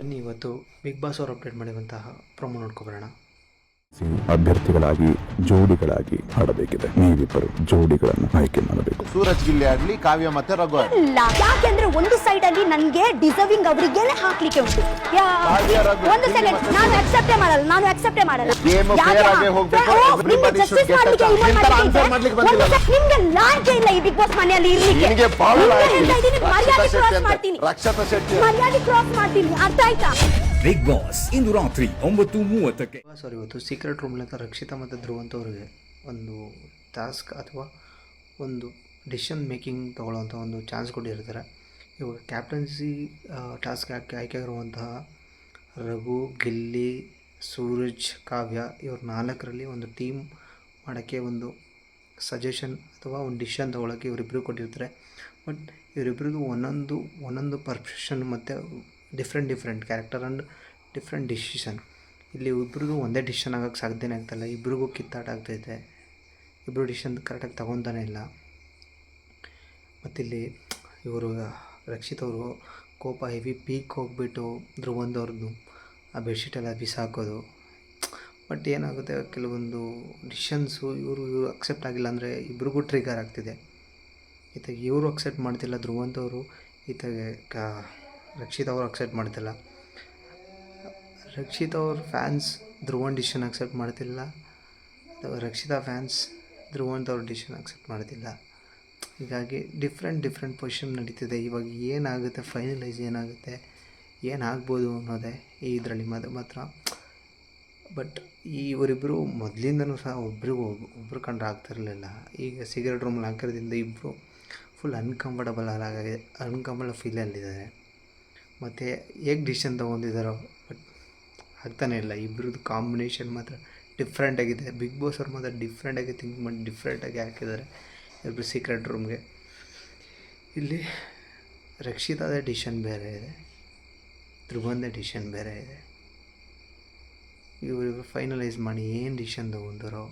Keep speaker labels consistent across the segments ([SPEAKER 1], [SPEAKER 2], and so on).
[SPEAKER 1] ಬನ್ನಿ ಇವತ್ತು big boss ಅವರು ಅಪ್ಡೇಟ್ ಮಾಡಿರುವಂತಹ ಪ್ರೊಮೋ ನೋಡ್ಕೊಬರೋಣ
[SPEAKER 2] ಅಭ್ಯರ್ಥಿಗಳಾಗಿ ಜೋಡಿಗಳಾಗಿ ಆಡಬೇಕಿದೆ. ನೀವಿಬ್ಬರು ಜೋಡಿಗಳನ್ನು ಆಯ್ಕೆ ಮಾಡಬೇಕು.
[SPEAKER 3] ಸೂರಜ್ ಗಿಲ್ಲಿ ಆಗ್ಲಿ ಕಾವ್ಯ ಮತ್ತೆ ರಘು
[SPEAKER 4] ಇಲ್ಲ. ಯಾಕೆಂದ್ರೆ ಒಂದು ಸೈಡ್ ಅಲ್ಲಿ ನನ್ಗೆ ಡಿಸರ್ವಿಂಗ್ ಅವರಿಗೆ ಹಾಕ್ಲಿಕ್ಕೆ ಉಂಟು. ಯಾ-
[SPEAKER 3] ರಘು.
[SPEAKER 4] ಒಂದು ಸೆಕೆಂಡ್ ನಾನು ಅಕ್ಸೆಪ್ಟೇ ಮಾಡಲ್ಲ ನಾನು ಅಕ್ಸೆಪ್ಟೇ ಮಾಡಲ್ಲ.
[SPEAKER 3] Game
[SPEAKER 4] ಯಾಕೆ
[SPEAKER 3] fair
[SPEAKER 4] ಹಾ-
[SPEAKER 3] ಆಗೇ ಹೋಗ್ಬೇಕು.
[SPEAKER 4] ಓ,
[SPEAKER 3] Everybody
[SPEAKER 4] ನಿಮ್ಗೆ
[SPEAKER 3] should get
[SPEAKER 4] ಮಾಡ್ಲಿಕ್ಕೆ
[SPEAKER 3] chance.
[SPEAKER 4] ಇವ್ರು
[SPEAKER 3] ನಿಮ್
[SPEAKER 4] ಮಾಡ್ಲಿಕ್ಕೆ
[SPEAKER 3] answer ಮಾಡ್ಲಿಕ್ಕೆ
[SPEAKER 4] ಒಂದು
[SPEAKER 3] ಬಂದಿಲ್ಲ.
[SPEAKER 4] ಸೆ- ನಿಮ್ಗೆ ಲಾಂಛ ಇಲ್ಲ ಈ ಬಿಗ್ ಬಾಸ್ ಮನೆಯಲ್ಲಿ ಇರ್ಲಿಕ್ಕೆ.
[SPEAKER 3] ನಿನಗೆ
[SPEAKER 4] ನಿಮ್ಗೆ
[SPEAKER 3] ಆಯ್ತು.
[SPEAKER 4] ಹೇಳ್ತಾ ಇದ್ದೀನಿ, ಮರ್ಯಾದೆ
[SPEAKER 3] ರಕ್ಷಿತಾ
[SPEAKER 4] ಕ್ರಾಸ್
[SPEAKER 3] ಅಂತ.
[SPEAKER 4] ಮಾಡ್ತೀನಿ.
[SPEAKER 3] ರಕ್ಷತಾ ಶೆಟ್ಟಿ
[SPEAKER 4] ಮರ್ಯಾದೆ ಕ್ರಾಸ್ ಮಾಡ್ತೀನಿ. ಅರ್ಥ ಆಯ್ತಾ?
[SPEAKER 5] ಬಿಗ್ ಬಾಸ್ ಇಂದು ರಾತ್ರಿ ಒಂಬತ್ತು ಮೂವತ್ತಕ್ಕೆ.
[SPEAKER 1] ಸರ್ ಇವತ್ತು ಸೀಕ್ರೆಟ್ ರೂಮ್ಲಿಂದ ರಕ್ಷಿತಾ ಮತ್ತು ಧ್ರುವಂತ್ ಅವ್ರಿಗೆ ಒಂದು ಟಾಸ್ಕ್ ಅಥವಾ ಒಂದು ಡಿಸಿಷನ್ ಮೇಕಿಂಗ್ ತೊಗೊಳ್ಳೋವಂಥ ಒಂದು ಚಾನ್ಸ್ ಕೊಟ್ಟಿರ್ತಾರೆ. ಇವಾಗ ಕ್ಯಾಪ್ಟನ್ಸಿ ಟಾಸ್ಕ್ ಆಯ್ಕೆ ಆಯ್ಕೆಯಾಗಿರುವಂತಹ ರಘು, ಗಿಲ್ಲಿ, ಸೂರಜ್, ಕಾವ್ಯ ಇವ್ರ ನಾಲ್ಕರಲ್ಲಿ ಒಂದು ಟೀಮ್ ಮಾಡೋಕ್ಕೆ ಒಂದು ಸಜೆಷನ್ ಅಥವಾ ಒಂದು ಡಿಸಿಷನ್ ತೊಗೊಳಕ್ಕೆ ಇವರಿಬ್ಬರು ಕೊಟ್ಟಿರ್ತಾರೆ. ಬಟ್ ಇವರಿಬ್ಬರಿಗೂ ಒಂದೊಂದು ಒಂದೊಂದು ಪರ್ಫೆಕ್ಷನ್ ಮತ್ತು different different character and different decision ಇಲ್ಲಿ ಇಬ್ರಿಗೂ ಒಂದೇ ಡಿಸಿಷನ್ ಆಗೋಕ್ಕೆ ಸಾಧ್ಯನೇ ಆಗ್ತಾಯಿಲ್ಲ ಇಬ್ರಿಗೂ ಕಿತ್ತಾಟ ಆಗ್ತೈತೆ ಇಬ್ಬರು ಡಿಸಿಷನ್ ಕರೆಕ್ಟಾಗಿ ತಗೊತಾನೆ ಇಲ್ಲ. ಮತ್ತಿಲ್ಲಿ ಇವರು, ರಕ್ಷಿತ್ ಅವರು ಕೋಪ ಹೆವಿ ಪೀಕ್ ಹೋಗ್ಬಿಟ್ಟು ಧ್ರುವಂದವ್ರದ್ದು ಆ ಬೆಡ್ಶೀಟೆಲ್ಲ ಬಿಸಾಕೋದು. ಬಟ್ ಏನಾಗುತ್ತೆ ಕೆಲವೊಂದು ಡಿಸಿಷನ್ಸು ಇವರು ಇವರು ಅಕ್ಸೆಪ್ಟ್ ಆಗಿಲ್ಲ ಅಂದರೆ ಇಬ್ರಿಗೂ ಟ್ರಿಗರ್ ಆಗ್ತಿದೆ. ಈತಾಗ ಇವರು ಅಕ್ಸೆಪ್ಟ್ ಮಾಡ್ತಿಲ್ಲ ಧ್ರುವಂತವರು ಈತಾಗೆ ಕ ರಕ್ಷಿತ್ ಅವರು ಅಕ್ಸೆಪ್ಟ್ ಮಾಡ್ತಿಲ್ಲ. ರಕ್ಷಿತ್ ಅವ್ರ ಫ್ಯಾನ್ಸ್ ಧ್ರುವನ್ ಡಿಶನ್ ಅಕ್ಸೆಪ್ಟ್ ಮಾಡ್ತಿಲ್ಲ. ಅಥವಾ ರಕ್ಷಿತಾ ಫ್ಯಾನ್ಸ್ ಧ್ರುವಂತ ಅವ್ರ ಡಿಶನ್ ಅಕ್ಸೆಪ್ಟ್ ಮಾಡ್ತಿಲ್ಲ. ಹೀಗಾಗಿ ಡಿಫ್ರೆಂಟ್ ಡಿಫ್ರೆಂಟ್ ಪೊಸಿಷನ್ ನಡೀತಿದೆ. ಇವಾಗ ಏನಾಗುತ್ತೆ ಫೈನಲೈಸ್ ಏನಾಗುತ್ತೆ ಏನಾಗ್ಬೋದು ಅನ್ನೋದೇ ಈ ಇದರಲ್ಲಿ ಮಾತ್ರ ಮಾತ್ರ. ಬಟ್ ಈ ಇವರಿಬ್ಬರು ಮೊದಲಿಂದನೂ ಸಹ ಒಬ್ರಿಗೂ ಒಬ್ರು ಕಂಡ್ರೆ ಆಗ್ತಿರಲಿಲ್ಲ ಈಗ ಸಿಗರೆಟ್ ರೂಮಲ್ಲಿ ಹಾಕಿರೋದ್ರಿಂದ ಇಬ್ಬರು ಫುಲ್ ಅನ್ಕಂಫರ್ಟಬಲ್ ಆಗಿದೆ ಅನ್ಕಂಫರ್ಟಬಲ್ ಫೀಲಲ್ಲಿದ್ದಾರೆ ಮತ್ತು ಹೇಗೆ ಡಿಸಿಷನ್ ತೊಗೊಂಡಿದ್ದಾರೋ ಬಟ್ ಆಗ್ತಾನೆ ಇಲ್ಲ. ಇಬ್ಬರದ್ದು ಕಾಂಬಿನೇಷನ್ ಮಾತ್ರ ಡಿಫ್ರೆಂಟ್ ಆಗಿದೆ. ಬಿಗ್ ಬಾಸ್ ಅವ್ರು ಮಾತ್ರ ಡಿಫ್ರೆಂಟಾಗಿ ಥಿಂಕ್ ಮಾಡಿ ಡಿಫ್ರೆಂಟಾಗಿ ಹಾಕಿದ್ದಾರೆ ಇಬ್ಬರು ಸೀಕ್ರೆಟ್ ರೂಮ್ಗೆ ಇಲ್ಲಿ ರಕ್ಷಿತಾದ ಡಿಸಿಷನ್ ಬೇರೆ ಇದೆ, ಧ್ರುವಂದ ಡಿಸಿಷನ್ ಬೇರೆ ಇದೆ. ಇವರಿವರು ಫೈನಲೈಸ್ ಮಾಡಿ ಏನು ಡಿಸಿಷನ್ ತೊಗೊಂಡಾರೋ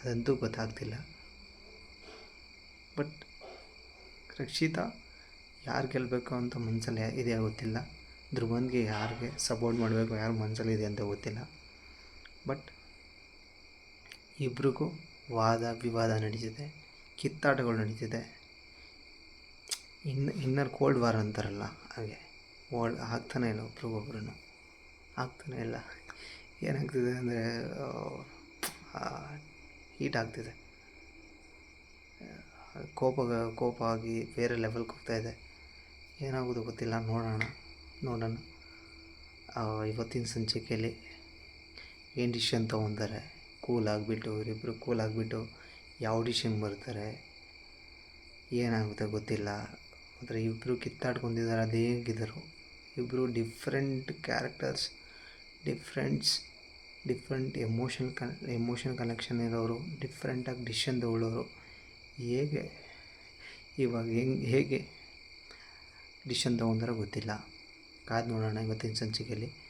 [SPEAKER 1] ಅದಂತೂ ಗೊತ್ತಾಗ್ತಿಲ್ಲ. ಬಟ್ ರಕ್ಷಿತಾ ಯಾರು ಗೆಲ್ಲಬೇಕು ಅಂತ ಮನಸ್ಸಲ್ಲಿ ಇದೆ ಗೊತ್ತಿಲ್ಲ. ಧ್ರುವನ್ಗೆ ಯಾರಿಗೆ ಸಪೋರ್ಟ್ ಮಾಡಬೇಕು, ಯಾರು ಮನಸ್ಸಲ್ಲಿ ಇದೆ ಅಂತ ಗೊತ್ತಿಲ್ಲ. ಬಟ್ ಇಬ್ರಿಗೂ ವಾದ, ವಿವಾದ ನಡೀತಿದೆ, ಕಿತ್ತಾಟಗಳು ನಡೀತಿದೆ. ಇನ್ ಇನ್ನರ್ ಕೋಲ್ಡ್ ವಾರ್ ಅಂತಾರಲ್ಲ ಹಾಗೆ. ಓಲ್ಡ್ ಆಗ್ತಾನೆ ಇಲ್ಲ ಒಬ್ರಿಗೊಬ್ರು ಆಗ್ತಾನೆ ಇಲ್ಲ. ಏನಾಗ್ತಿದೆ ಅಂದರೆ ಹೀಟ್ ಆಗ್ತಿದೆ. ಕೋಪ ಕೋಪ ಆಗಿ ಬೇರೆ ಲೆವೆಲ್ಗೆ ಹೋಗ್ತಾಯಿದೆ ಏನಾಗೋದು ಗೊತ್ತಿಲ್ಲ, ನೋಡೋಣ ನೋಡೋಣ. ಇವತ್ತಿನ ಸಂಚಿಕೆಯಲ್ಲಿ ಏನು ಡಿಶನ್ ತೊಗೊತಾರೆ ಕೂಲ್ ಆಗಿಬಿಟ್ಟು ಇವರಿಬ್ಬರು ಕೂಲ್ ಆಗಿಬಿಟ್ಟು ಯಾವ ಡಿಶನ್ ಬರ್ತಾರೆ? ಏನಾಗುತ್ತೆ ಗೊತ್ತಿಲ್ಲ. ಆದರೆ ಇಬ್ಬರು ಕಿತ್ತಾಡ್ಕೊಂಡಿದ್ದಾರೆ, ಅದು ಹೇಗಿದ್ದರು ಇಬ್ಬರು different characters differents different emotion ಕನ್ ಎಮೋಷನ್ ಕನೆಕ್ಷನ್ ಇರೋರು ಡಿಫ್ರೆಂಟಾಗಿ ಡಿಶನ್ ತೊಗೊಳ್ಳೋರು. ಹೇಗೆ? ಇವಾಗ ಹೆಂಗೆ, ಹೇಗೆ? ಡಿಸಿಷನ್ ತೊಗೊಂಡಾರ ಗೊತ್ತಿಲ್ಲ. ಕಾದು ನೋಡೋಣ ಇವತ್ತಿನ ಸಂಚಿಕೆಯಲ್ಲಿ.